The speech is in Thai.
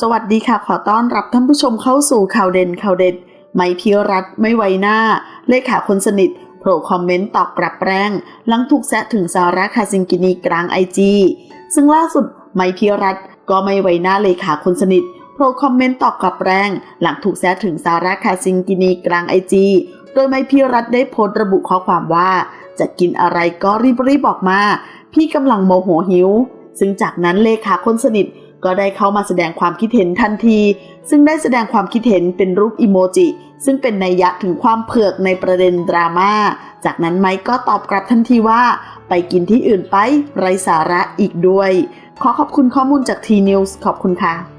สวัสดีค่ะ ขอต้อนรับท่านผู้ชมเข้าสู่ข่าวเด่นข่าวเด็ด ไมค์พิรัตไม่ไวหน้า เลขาคนสนิทโผล่คอมเมนต์ตอบกลับแรงหลังถูกแซะถึงซาร่าคาซิงกินีกลางไอจีซึ่งล่าสุดไมค์พิรัตก็ไม่ไวหน้าเลขาคนสนิทโผล่คอมเมนต์ตอบกลับแรง หลังถูกแซะถึงซาร่าคาซิงกินีกลางไอจีโดยไมค์พิรัตได้โพสต์ระบุข้อความว่า จะกินอะไรก็รีบๆบอกมา พี่กำลังโมโหหิว ซึ่งจากนั้นเลขาคนสนิท ก็ได้เข้ามาแสดงความคิดเห็นทันที ซึ่งได้แสดงความคิดเห็นเป็นรูปอิโมจิ ซึ่งเป็นนัยยะถึงความเผือกในประเด็นดราม่า จากนั้นไมค์ก็ตอบกลับทันทีว่า ไปกินที่อื่นไป ไรสาระอีกด้วย ขอขอบคุณข้อมูลจากทีนิวส์ขอบคุณค่ะ